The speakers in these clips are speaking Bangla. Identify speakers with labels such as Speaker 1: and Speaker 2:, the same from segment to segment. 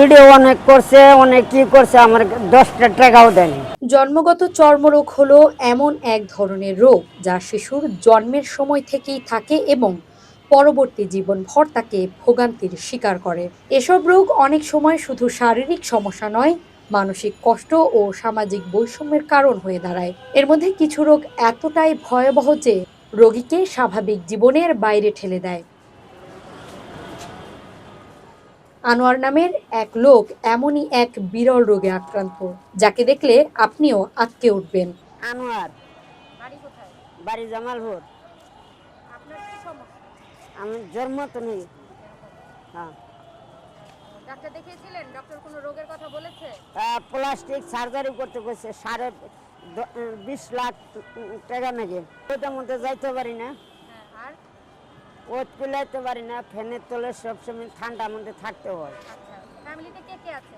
Speaker 1: ভিডিও অনেক করছে, অনেক কি করছে, আমার দশটা টাকাও দেয়নি।
Speaker 2: জন্মগত চর্মরোগ হলো এমন এক ধরনের রোগ যা শিশুর জন্মের সময় থেকেই থাকে এবং পরবর্তী জীবনভর তাকে ভোগান্তির শিকার করে। এসব রোগ অনেক সময় শুধু শারীরিক সমস্যা নয়, মানসিক কষ্ট ও সামাজিক বৈষম্যের কারণ হয়ে দাঁড়ায়। এর মধ্যে কিছু রোগ এতটাই ভয়াবহ যে রোগীকে স্বাভাবিক জীবনের বাইরে ঠেলে দেয়। আনোয়ার নামের এক লোক এমনই এক বিরল রোগে আক্রান্ত যাকে দেখলে আপনিও আটকে উঠবেন।
Speaker 1: আনোয়ার
Speaker 3: বাড়ি কোথায়?
Speaker 1: বাড়ি জামালপুর।
Speaker 3: আপনার কি সমস্যা?
Speaker 1: আমি জন্ম তো নেই হ্যাঁ।
Speaker 3: ডাক্তার দেখিয়েছিলেন? ডক্টর কোনো রোগের কথা বলেছে?
Speaker 1: প্লাস্টিক সার্জারি করতে কইছে সাড়ে দ- বিশ লাখ টাকা নাকি। ওইটার মধ্যে যাইতে পারি না।
Speaker 3: হ্যাঁ
Speaker 1: ওত কুলাইতে পারি না ফ্যানের তলে সবসময় ঠান্ডার মধ্যে থাকতে হয়।
Speaker 3: আচ্ছা ফ্যামিলিতে কে কে আছে?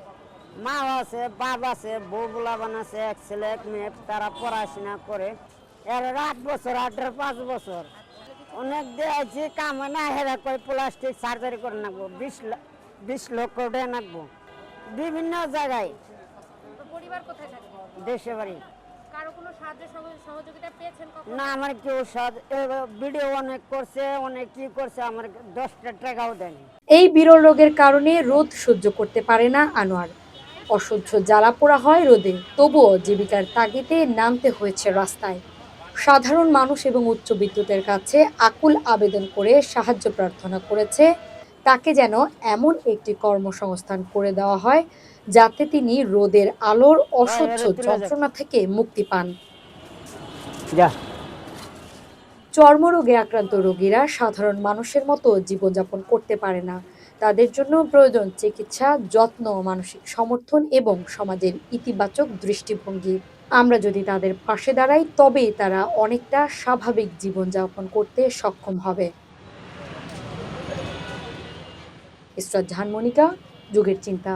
Speaker 1: মা আছে বাপ আছে বউ বুলাবান আছে এক ছেলে এক মেয়ে তারা পড়াশোনা করে। এর আট বছর আটের পাঁচ বছর। অনেক দিয়েছি কাম না হেরা কই প্লাস্টিক সার্জারি করে নাকবো বিশ বিশ লক্ষ টাকা নাকবো। বিভিন্ন জায়গায়। দেশে বাড়ি।
Speaker 3: কারও কোনো সাহায্য সহযোগিতা পেয়েছেন
Speaker 1: না আমার কেউ ভিডিও অনেক করছে অনেক কি করছে আমার দশটা টাকাও দেয়নি।
Speaker 2: এই বিরল রোগের কারণে রোদ সহ্য করতে পারে না আনোয়ার। অসহ্য জ্বালা পোড়া হয় রোদে তবুও জীবিকার তাগিদে নামতে হয়েছে রাস্তায়। সাধারণ মানুষ এবং উচ্চ বিদ্যুতের কাছে আকুল আবেদন করে সাহায্য প্রার্থনা করেছে তাকে যেন এমন একটি কর্মসংস্থান করে দেওয়া হয় যাতে তিনি রোদের আলোর অসহ্য যন্ত্রণা থেকে মুক্তি পান।
Speaker 1: যা।
Speaker 2: চর্মরোগে আক্রান্ত রোগীরা সাধারণ মানুষের মতো জীবনযাপন করতে পারে না। তাদের জন্য প্রয়োজন চিকিৎসা যত্ন মানসিক সমর্থন এবং সমাজের ইতিবাচক দৃষ্টিভঙ্গি। আমরা যদি তাদের পাশে দাঁড়াই তবেই তারা অনেকটা স্বাভাবিক জীবনযাপন করতে সক্ষম হবে। ইসরাত জাহান মনিকা যুগের চিন্তা।